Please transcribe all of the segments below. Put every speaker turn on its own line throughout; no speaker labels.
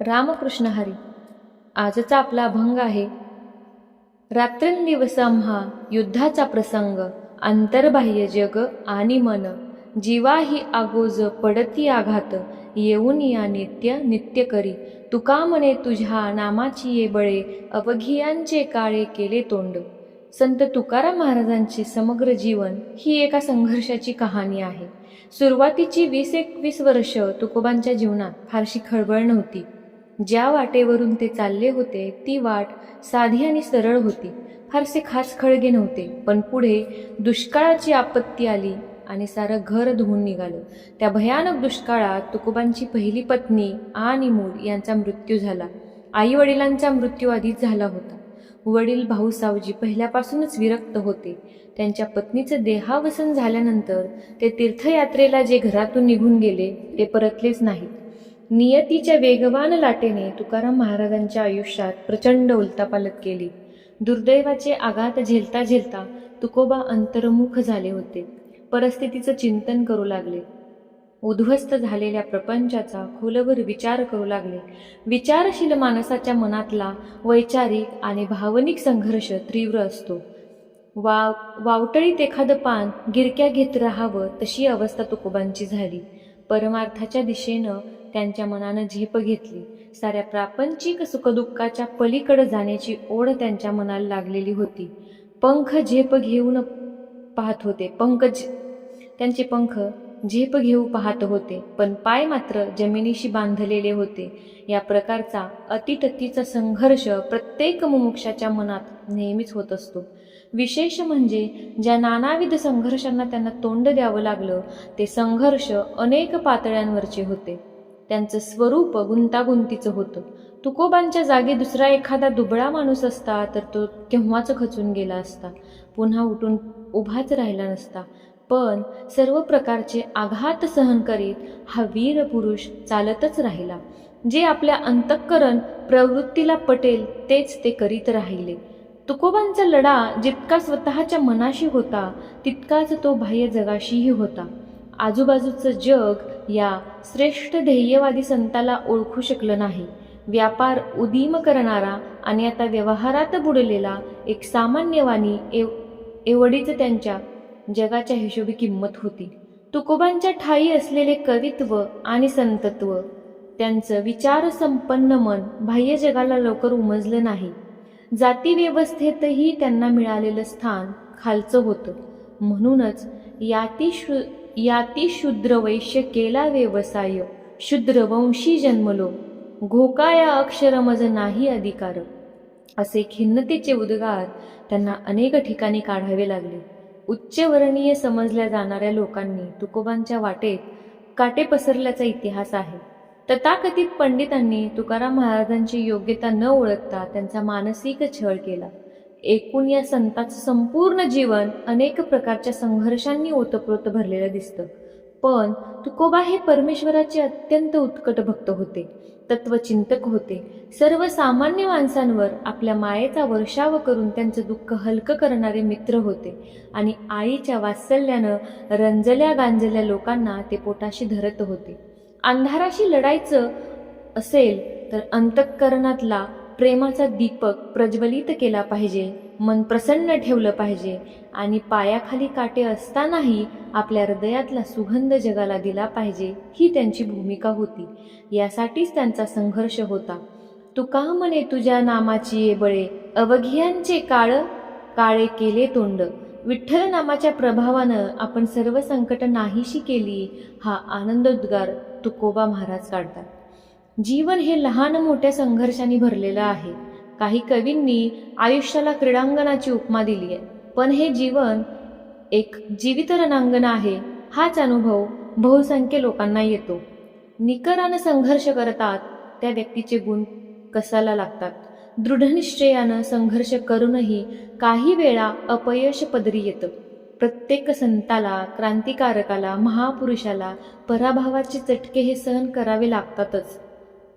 रामकृष्ण हरी. आजचा आपला अभंग आहे रात्रंदिवस हा युद्धाचा प्रसंग अंतर्बाह्य जग आणि मन. जीवा ही आगोज पडती आघात येऊन या नित्य नित्य करी. तुका म्हणे तुझ्या नामाची ये बळे अवघियांचे काळे केले तोंड. संत तुकाराम महाराजांचे समग्र जीवन ही एका संघर्षाची कहाणी आहे. सुरुवातीची वीस एकवीस वर्ष तुकोबांच्या जीवनात फारशी खळबळ नव्हती. ज्या वाटेवरून ते चालले होते ती वाट साधी आणि सरळ होती. फारसे खास खळगे नव्हते पण पुढे दुष्काळाची आपत्ती आली आणि सारं घर धुवून निघालं. त्या भयानक दुष्काळात तुकोबांची पहिली पत्नी आणि मूल यांचा मृत्यू झाला. आई वडिलांचा मृत्यू आधीच झाला होता. वडील भाऊ सावजी पहिल्यापासूनच विरक्त होते. त्यांच्या पत्नीचं देहावसन झाल्यानंतर ते तीर्थयात्रेला जे घरातून निघून गेले ते परतलेच नाहीत. नियतीच्या वेगवान लाटेने तुकाराम महाराजांच्या आयुष्यात प्रचंड उलतापालत केली. दुर्दैवाचे आघात झेलता झेलता तुकोबा अंतर्मुख झाले होते. परिस्थितीचं चिंतन करू लागले. उद्ध्वस्त झालेल्या प्रपंचाचा खोलवर विचार करू लागले. विचारशील माणसाच्या मनातला वैचारिक आणि भावनिक संघर्ष तीव्र असतो. वाव वावटळीत एखादं पान गिरक्या घेत राहावं तशी अवस्था तुकोबांची झाली. परमार्थाच्या दिशेनं त्यांच्या मनानं झेप घेतली. साऱ्या प्रापंचिक सुखदुःखाच्या पलीकडे जाण्याची ओढ त्यांच्या मनाला लागलेली होती. पंख झेप घेऊन पाहत होते. पंख त्यांचे पंख झेप घेऊ पाहत होते. पण पाय मात्र जमिनीशी बांधलेले होते. या प्रकारचा अतिटतीचा संघर्ष प्रत्येक मुमुक्षाच्या मनात नेहमीच होत असतो. विशेष म्हणजे ज्या नानाविध संघर्षांना त्यांना तोंड द्यावं लागलं ते संघर्ष अनेक पातळ्यांवरचे होते. त्यांचं स्वरूप गुंतागुंतीचं होतं. तुकोबांच्या जागी दुसरा एखादा दुबळा माणूस असता तर तो केव्हाच खचून गेला असता. पुन्हा उठून उभाच राहिला नसता. पण सर्व प्रकारचे आघात सहन करीत हा वीर पुरुष चालतच राहिला. जे आपल्या अंतःकरण प्रवृत्तीला पटेल तेच ते करीत राहिले. तुकोबांचा लढा जितका स्वतःच्या मनाशी होता तितकाच तो बाह्य जगाशीही होता. आजूबाजूचं जग या श्रेष्ठ ध्येयवादी संताला ओळखू शकलं नाही. व्यापार उदीम करणारा आणि आता व्यवहारात बुडलेला एक सामान्यवाणी एव एवढीच त्यांच्या जगाच्या हिशोबी किंमत होती. तुकोबांच्या ठाई असलेले कवित्व आणि संतत्व त्यांचं विचार संपन्न मन बाह्य जगाला लवकर उमजलं नाही. जाती व्यवस्थेतही त्यांना मिळालेलं स्थान खालचं होतं. म्हणूनच यातिश्रु याती शूद्र वैश्य केला व्यवसाय शूद्र वंशी जन्मलो. घोकाया अक्षर मज नाही अधिकार. असे खिन्नतेचे उद्गार त्यांना अनेक ठिकाणी काढावे लागले. उच्चवर्णीय समजल्या जाणाऱ्या लोकांनी तुकोबांच्या वाटेत काटे पसरल्याचा इतिहास आहे. तथाकथित पंडितांनी तुकाराम महाराजांची योग्यता न ओळखता त्यांचा मानसिक छळ केला. एकूण या संताचं संपूर्ण जीवन अनेक प्रकारच्या संघर्षांनी ओतप्रोत भरलेलं दिसतं. पण तुकोबा हे परमेश्वराचे अत्यंत उत्कट भक्त होते. तत्वचिंतक होते. सर्वसामान्य माणसांवर आपल्या मायेचा वर्षाव करून त्यांचं दुःख हलकं करणारे मित्र होते. आणि आईच्या वात्सल्यानं रंजल्या गांजल्या लोकांना ते पोटाशी धरत होते. अंधाराशी लढायचं असेल तर अंतःकरणातला प्रेमाचा दीपक प्रज्वलित केला पाहिजे मन प्रसन्न ठेवलं पाहिजे आणि पायाखाली काटे असतानाही आपल्या हृदयातला सुगंध जगाला दिला पाहिजे ही त्यांची भूमिका होती. यासाठीच त्यांचा संघर्ष होता. तुका म्हणे तुझ्या नामाची ये बळे? अवघियांचे काळ काळे केले तोंड. विठ्ठल नामाच्या प्रभावानं आपण सर्व संकट नाहीशी केली. हा आनंदोद्गार तुकोबा महाराज काढतात. जीवन हे लहान मोठ्या संघर्षांनी भरलेलं आहे. काही कवींनी आयुष्याला क्रीडांगणाची उपमा दिली आहे. पण हे जीवन एक जीवित रणांगण आहे हाच अनुभव बहुसंख्य लोकांना येतो. निकरानं संघर्ष करतात त्या व्यक्तीचे गुण कसाला लागतात? दृढनिश्चयानं संघर्ष करूनही काही वेळा अपयश पदरी येतं. प्रत्येक संताला क्रांतिकारकाला महापुरुषाला पराभवाचे चटके हे सहन करावे लागतातच.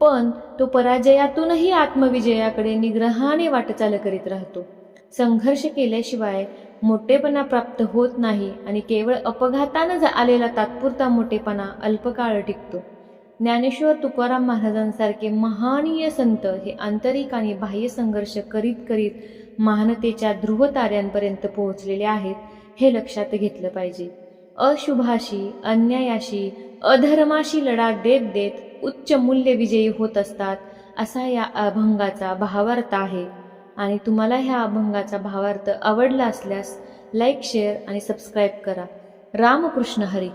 पण तो पराजयातूनही आत्मविजयाकडे निग्रहाने वाटचाल करीत राहतो. संघर्ष केल्याशिवाय मोठेपणा प्राप्त होत नाही आणि केवळ अपघातानं आलेला तात्पुरता मोठेपणा अल्पकाळ टिकतो. ज्ञानेश्वर तुकाराम महाराजांसारखे महानीय संत हे आंतरिक आणि बाह्य संघर्ष करीत करीत महानतेच्या ध्रुव ताऱ्यांपर्यंत पोहोचलेले आहेत हे लक्षात घेतलं पाहिजे. अशुभाशी अन्यायाशी अधर्माशी लढा देत देत उच्च मूल्य विजयी होत असतात असा या अभंगाचा भावार्थ आहे. आणि तुम्हाला ह्या अभंगाचा भावार्थ आवडला असल्यास लाईक शेअर आणि सबस्क्राईब करा. रामकृष्ण हरी.